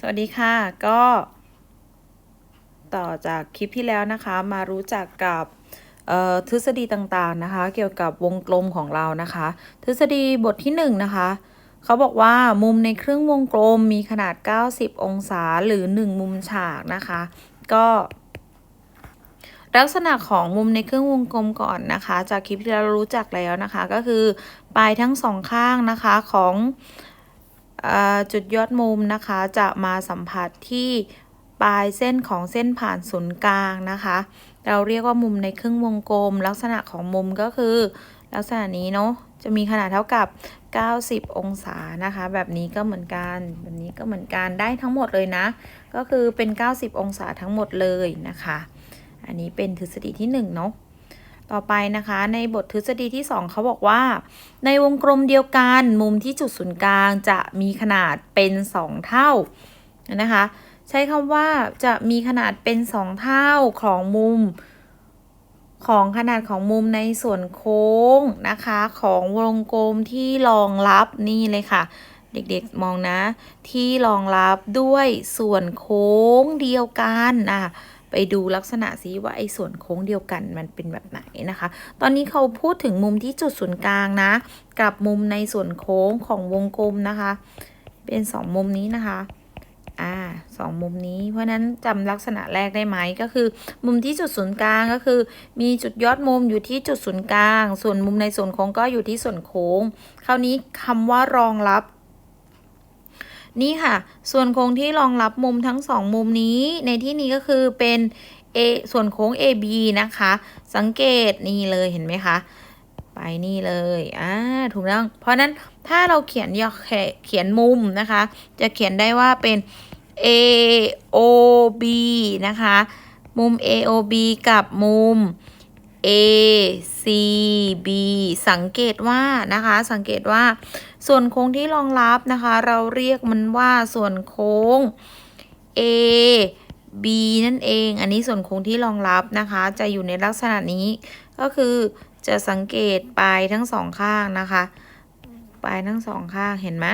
สวัสดีค่ะ ก็ต่อจากคลิปที่แล้วนะคะ มารู้จักกับทฤษฎีต่างๆนะคะ เกี่ยวกับวงกลมของเรานะคะ ทฤษฎีบทที่1นงนะคะเขาบอกว่ามุมในเครึ่องวงกลมมีขนาด 90 องศาหรือ 1 มุมฉากนะคะ ก็ลักษณะของมุมในเครึ่องวงกลมก่อนนะคะ จากคลิปที่เรารู้จักแล้วนะคะ ก็คือปลายทั้งสองข้างนะคะของ จุดยอดมุมนะคะจะมาสัมผัสที่ปลายเส้นของเส้นผ่านศูนย์กลางนะคะ เราเรียกว่ามุมในครึ่งวงกลม ลักษณะของมุมก็คือ ลักษณะนี้เนาะจะมีขนาดเท่ากับ 90 องศานะคะ แบบนี้ก็เหมือนกัน แบบนี้ก็เหมือนกันได้ทั้งหมดเลยนะ ก็คือเป็น 90 องศาทั้งหมดเลยนะคะ อันนี้เป็นทฤษฎีที่1เนาะ ต่อไปนะคะในบททฤษฎีที่ 2เขาบอกว่า ในวงกลมเดียวกันมุมที่จุดศูนย์กลางจะมีขนาดเป็น 2 เท่านะคะใช้คำว่าจะมีขนาดเป็น 2 เท่าของมุม ของขนาดของมุมในส่วนโค้งนะคะ ของวงกลมที่รองรับนี่เลยค่ะ เด็กๆมองนะ ที่รองรับด้วยส่วนโค้งเดียวกันนะ ไปดูลักษณะซิว่าไอ้ส่วนโค้งเดียวกันมันเป็นแบบไหนนะคะ ตอนนี้เขาพูดถึงมุมที่จุดศูนย์กลางนะ กับมุมในส่วนโค้งของวงกลมนะคะ เป็นสองมุมนี้นะคะอ่าสองมุมนี้ เพราะนั้นจำลักษณะแรกได้ไหมก็คือ มุมที่จุดศูนย์กลางก็คือ มีจุดยอดมุมอยู่ที่จุดศูนย์กลาง ส่วนมุมในส่วนโค้งก็อยู่ที่ส่วนโค้ง คราวนี้คำว่ารองรับ นี่ค่ะ ส่วนโค้งที่รองรับมุมทั้งสองมุมนี้ ในที่นี้ก็คือเป็น A ส่วนโค้ง AB นะคะ สังเกตนี่เลยเห็นไหมคะ ไปนี่เลย อ่า ถูกต้อง เพราะนั้นถ้าเราเขียนยอเขียนมุมนะคะ จะเขียนได้ว่าเป็น AOB นะคะ มุม AOB กับมุม ACB สังเกตว่านะคะ สังเกตว่าส่วนโค้งที่รองรับนะคะ เราเรียกมันว่าส่วนโค้ง A B นั่นเอง อันนี้ส่วนโค้งที่รองรับนะคะ จะอยู่ในลักษณะนี้ ก็คือจะสังเกตปลายทั้งสองข้างนะคะ ปลายทั้งสองข้างเห็นไหม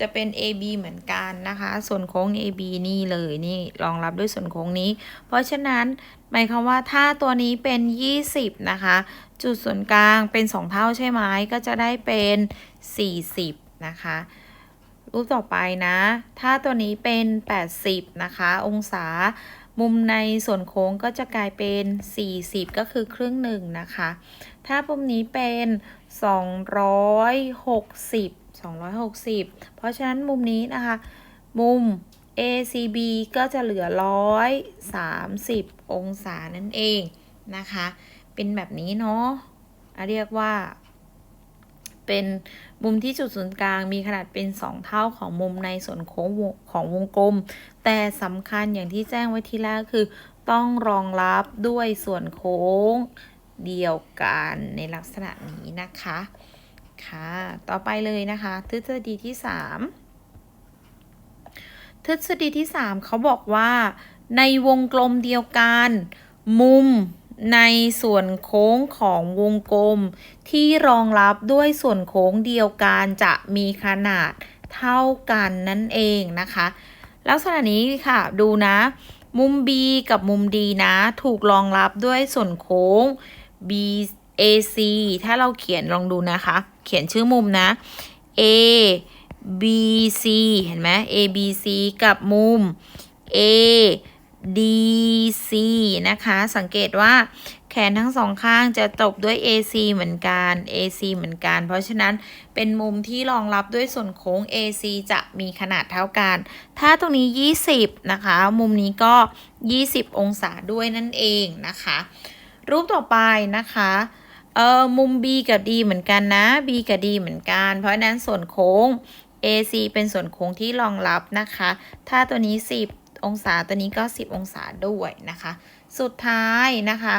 จะเป็น AB เหมือนกันนะคะ ส่วนโค้ง AB นี่เลยนี่รองรับด้วยส่วนโค้งนี้ เพราะฉะนั้นหมายความว่าถ้าตัวนี้เป็น 20 นะคะ จุดส่วนกลางเป็น 2 เท่าใช่ไหมก็จะได้เป็น 40 นะคะรูปต่อไปนะ ถ้าตัวนี้เป็น 80 นะคะ องศา มุมในส่วนโค้งก็จะกลายเป็น 40 ก็คือครึ่งหนึ่งนะคะ ถ้ามุมนี้เป็น 260 260 เพราะฉะนั้นมุมนี้นะคะ มุม ACB ก็จะเหลือ 130 องศานั่นเองนะคะ เป็นแบบนี้เนาะเรียกว่า เป็นมุมที่จุดศูนย์กลางมีขนาดเป็น 2 เท่าของมุมในส่วนโค้งวงของวงกลม แต่สำคัญอย่างที่แจ้งไว้ที่แรกคือ ต้องรองรับด้วยส่วนโค้งเดียวกันในลักษณะนี้นะคะ ค่ะ ต่อไปเลยนะคะ ทฤษฎีที่ 3 ทฤษฎีที่ 3 เขาบอกว่าในวงกลมเดียวกัน มุมในส่วนโค้งของวงกลม ที่รองรับด้วยส่วนโค้งเดียวกันจะมีขนาดเท่ากันนั่นเองนะคะ ลักษณะนี้ค่ะดูนะ มุม B กับมุม D นะ ถูกรองรับด้วยส่วนโค้ง B AC ถ้าเราเขียนลองดูนะคะ เขียนชื่อมุมนะ A B C เห็นไหม A B C กับมุม A D C นะคะ สังเกตว่าแขนทั้งสองข้างจะตบด้วย AC เหมือนกัน AC เหมือนกัน เพราะฉะนั้นเป็นมุมที่รองรับด้วยส่วนโค้ง AC จะมีขนาดเท่ากัน ถ้าตรงนี้ 20 นะคะ มุมนี้ก็ 20 องศาด้วยนั่นเองนะคะ รูปต่อไปนะคะ เออมุม B กับ D เหมือนกันนะ B กับ D เหมือนกัน เพราะฉะนั้นส่วนโค้ง AC เป็นส่วนโค้งที่รองรับนะคะ ถ้าตัวนี้ 10 องศาตัวนี้ก็ 10 องศาด้วยนะคะ สุดท้ายนะคะ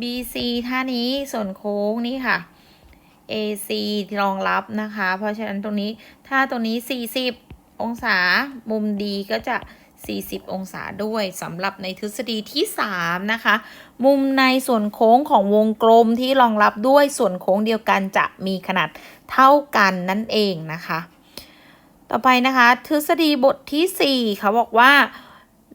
BC ท่านี้ส่วนโค้งนี่ค่ะ AC รองรับนะคะ เพราะฉะนั้นตรงนี้ถ้าตรงนี้ 40 องศามุม D ก็จะ 40 องศาด้วยสำหรับในทฤษฎีที่ 3 นะคะ มุมในส่วนโค้งของวงกลมที่รองรับด้วยส่วนโค้งเดียวกันจะมีขนาดเท่ากันนั่นเองนะคะ ต่อไปนะคะ ทฤษฎีบทที่ 4เขาบอกว่า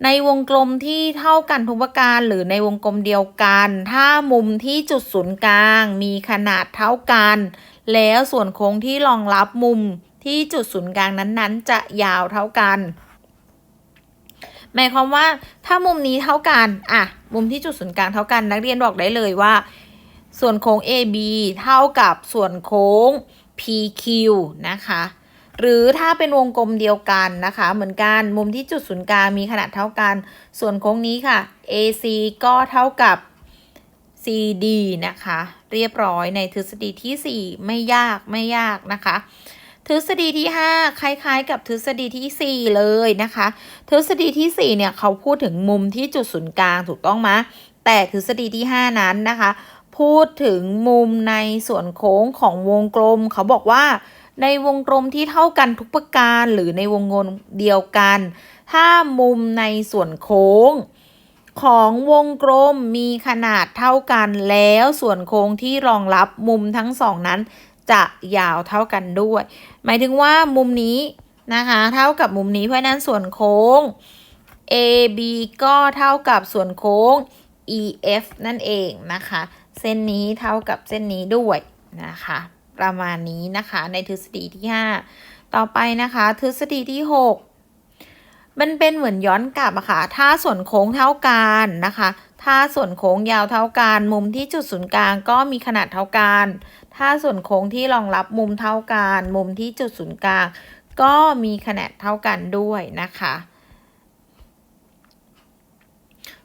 ในวงกลมที่เท่ากันทุกประการหรือในวงกลมเดียวกัน ถ้ามุมที่จุดศูนย์กลาง มีขนาดเท่ากัน แล้วส่วนโค้งที่รองรับมุมที่จุดศูนย์กลางนั้นๆ จะยาวเท่ากัน หมายความว่าถ้ามุมนี้เท่ากันอะมุมที่จุดศูนย์กลางเท่ากันนักเรียนบอกได้เลยว่า ส่วนโค้ง AB เท่ากับส่วนโค้ง PQ นะคะหรือถ้าเป็นวงกลมเดียวกันนะคะ เหมือนกันมุมที่จุดศูนย์กลางมีขนาดเท่ากัน ส่วนโค้งนี้ค่ะ AC ก็เท่ากับ CD นะคะ เรียบร้อยในทฤษฎีที่ 4 ไม่ยากไม่ยากนะคะ ทฤษฎีที่ 5 คล้ายๆ กับทฤษฎีที่ 4 เลยนะคะ ทฤษฎีที่ 4 เนี่ยเขาพูดถึงมุมที่จุดศูนย์กลางถูกต้องไหมแต่ทฤษฎีที่ 5 นั้นนะคะ พูดถึงมุมในส่วนโค้งของวงกลม เขาบอกว่าในวงกลมที่เท่ากันทุกประการหรือในวงกลมเดียวกัน ถ้ามุมในส่วนโค้ง ของวงกลมมีขนาดเท่ากันแล้วส่วนโค้งที่รองรับมุมทั้งสองนั้น จะยาวเท่ากันด้วย หมายถึงว่ามุมนี้นะคะ เท่ากับมุมนี้เพราะนั้นส่วนโค้ง AB ก็เท่ากับส่วนโค้ง EF นั่นเองนะคะ เส้นนี้เท่ากับเส้นนี้ด้วยนะคะ ประมาณนี้นะคะในทฤษฎีที่ 5 ต่อไปนะคะ ทฤษฎีที่ 6 มันเป็นเหมือนย้อนกลับอะค่ะ ถ้าส่วนโค้งเท่ากันนะคะ ถ้าส่วนโค้งยาวเท่ากัน มุมที่จุดศูนย์กลางก็มีขนาดเท่ากัน ถ้าส่วนโค้งที่รองรับมุมเท่ากัน มุมที่จุดศูนย์กลาง ก็มีขนาดเท่ากันด้วยนะคะ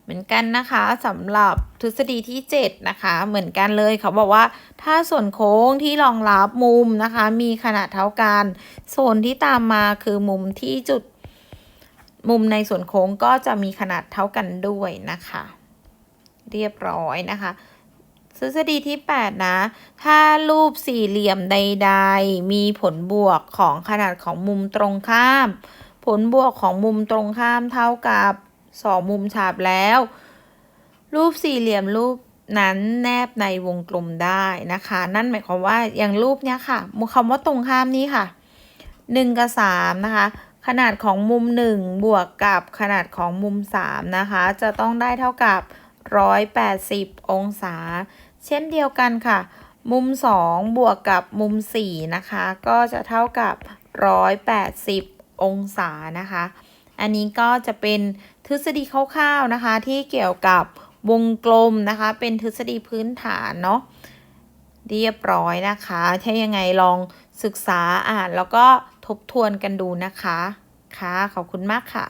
เหมือนกันนะคะสำหรับทฤษฎีที่ 7 นะคะ เหมือนกันเลยเขาบอกว่า ถ้าส่วนโค้งที่รองรับมุมนะคะ มีขนาดเท่ากันส่วนที่ตามมาคือมุมที่จุด มุมในส่วนโค้งก็จะมีขนาดเท่ากันด้วยนะคะ เรียบร้อยนะคะทฤษฎีที่ 8 นะ ถ้ารูปสี่เหลี่ยมใด ๆ มีผลบวกของขนาดของมุมตรงข้าม ผลบวกของมุมตรงข้ามเท่ากับสองมุมฉาบแล้ว รูปสี่เหลี่ยมรูปนั้นแนบในวงกลมได้นะคะ นั่นหมายความว่าอย่างรูปเนี้ยค่ะคำว่าตรงข้ามนี้ค่ะ 1 กับ 3 นะคะ ขนาดของมุม 1 บวกกับขนาดของมุม 3 นะคะ จะต้องได้เท่ากับ 180 องศา เช่นเดียวกันค่ะ มุม 2 บวกกับมุม 4 นะคะ ก็จะเท่ากับ 180 องศานะคะ อันนี้ก็จะเป็นทฤษฎีคร่าวๆนะคะ ที่เกี่ยวกับวงกลมนะคะ เป็นทฤษฎีพื้นฐานเนาะเรียบร้อยนะคะ ถ้ายังไงลองศึกษาอ่านแล้วก็ ทบทวนกันดูนะคะ ค่ะ ขอบคุณมากค่ะ